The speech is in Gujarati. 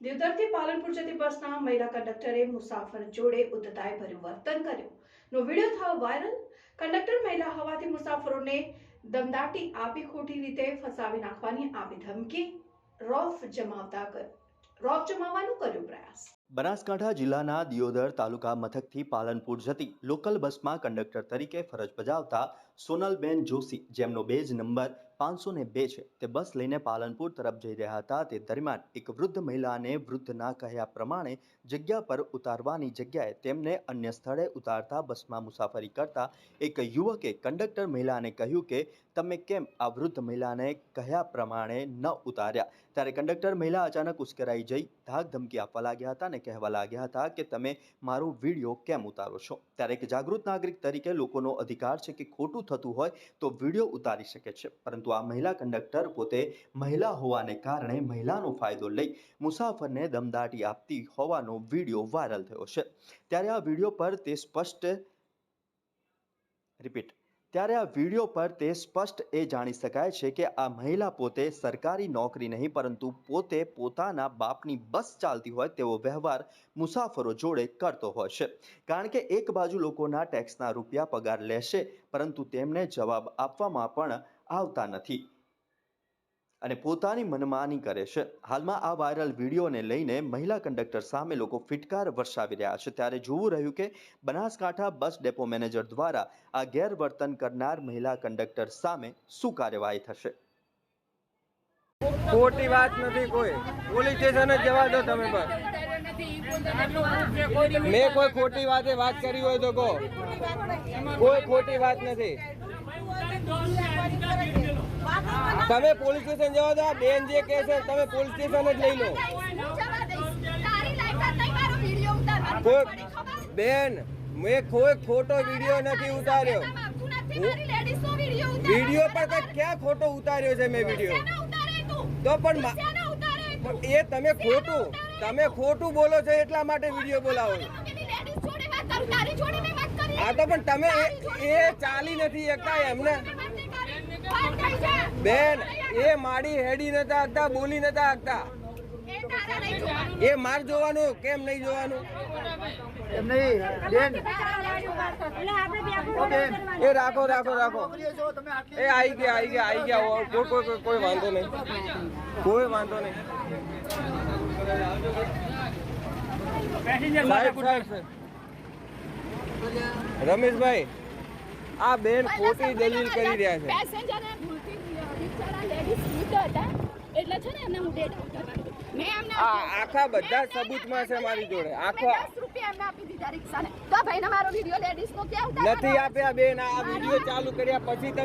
દેવધરથી પાલનપુર જતી બસના મહિલા કંડક્ટરે મુસાફર જોડે ઉદ્ધતાએ ભર્યું વર્તન કર્યું. નો વીડિયો થયો વાયરલ. કંડક્ટર મહિલા હોવાથી મુસાફરોને દમદાટી આપી ખોટી રીતે ફસાવી નાખવાની આપી ધમકી રોફ જમાવતા રોફ જમાવવાનું કર્યું પ્રયાસ. બનાસકાંઠા જિલ્લાના દિયોદર તાલુકા મથકથી પાલનપુર જતી લોકલ બસમાં કંડક્ટર તરીકે ફરજ બજાવતા સોનલબેન જોશી, જેમનો બેજ નંબર પાંચસો ને બે છે, તે બસ લઈને પાલનપુર તરફ જઈ રહ્યા હતા. તે દરમિયાન એક વૃદ્ધ મહિલાને વૃદ્ધના કહ્યા પ્રમાણે જગ્યા પર ઉતારવાની જગ્યાએ તેમને અન્ય સ્થળે ઉતારતા બસમાં મુસાફરી કરતા એક યુવકે કંડક્ટર મહિલાને કહ્યું કે, તમે કેમ આ વૃદ્ધ મહિલાને કહ્યા પ્રમાણે ન ઉતાર્યા? ત્યારે કંડક્ટર મહિલા અચાનક ઉશ્કેરાઈ જઈ ધાક ધમકી આપવા લાગ્યા હતા અને કહેવા લાગ્યા હતા કે, તમે મારો વીડિયો કેમ ઉતારો છો? ત્યારે એક જાગૃત નાગરિક તરીકે લોકોનો અધિકાર છે કે ખોટું થતું હોય તો વીડિયો ઉતારી શકે છે. પરંતુ આ મહિલા કંડક્ટર પોતે મહિલા હોવાને કારણે મહિલાનો ફાયદો લઈ મુસાફરને દમદાટી આપતી હોવાનો વીડિયો વાયરલ થયો છે. ત્યારે આ વીડિયો પર તે સ્પષ્ટ રિપીટ ત્યારે આ વીડિયો પર તે સ્પષ્ટ એ જાણી શકાય છે કે આ મહિલા પોતે સરકારી નોકરી નહીં, પરંતુ પોતે પોતાના બાપની બસ ચાલતી હોય તેવો વ્યવહાર મુસાફરો જોડે કરતો હોય છે. કારણ કે એક બાજુ લોકોના ટેક્સના રૂપિયા પગાર લેશે, પરંતુ તેમને જવાબ આપવામાં પણ આવતા નથી. અને પોતાની મનમાની કરે છે. હાલમાં આ વાયરલ વિડીયોને લઈને મહિલા કંડક્ટર સામે લોકો ફિટકાર વરસાવી રહ્યા છે. ત્યારે જોવું રહ્યું કે બનાસકાંઠા બસ ડેપો મેનેજર દ્વારા આ ગેરવર્તન કરનાર મહિલા કંડક્ટર સામે શું કાર્યવાહી થશે? ખોટી વાત નથી કોઈ. પોલીસ સ્ટેશન જવા દો તમે બસ. મેં કોઈ ખોટી વાતે વાત કરી હોય તો કહો. કોઈ ખોટી વાત નથી. તમે પોલીસ સ્ટેશન જવા દો બેન જે કહે છે તમે પોલીસ સ્ટેશન જ લઈ લો. બેન, મેં કોઈ ખોટો વીડિયો નથી ઉતાર્યો. વીડિયો પર કઈ ક્યાં ખોટો ઉતાર્યો છે મેં વીડિયો? તો પણ એ તમે ખોટું તમે ખોટું બોલો છો એટલા માટે વીડિયો બોલાવો. હા તો પણ તમે એ- ચાલી નથી શકતા એમને. બેન એ માડી હેડી નતા હતા બોલી નતા હતા એ માર જોવાનું કેમ નહીં જોવાનું? એ રાખો રાખો રાખો. એ આવી ગયા આઈ ગયા આવી ગયા. કોઈ કોઈ કોઈ- કોઈ વાંધો નહીં. કોઈ વાંધો નહીં. રમેશભાઈ આ બેન ખોટી દલીલ કરી રહ્યા છે. પેસેન્જરને ભૂલથી બિચારા લેડીઝ સીટ હતા. એટલે છે ને એમને હું ડેટ મેં એમને આ આખા બધા સબૂતમાં છે મારી જોડે. આખો રૂપિયા એમને આપી દીધા રિક્ષાને. તો ભાઈને મારો વિડિયો લેડીઝ નો ઉતારવાનો? નથી આપ્યા બેન આ વીડિયો ચાલુ કર્યા પછી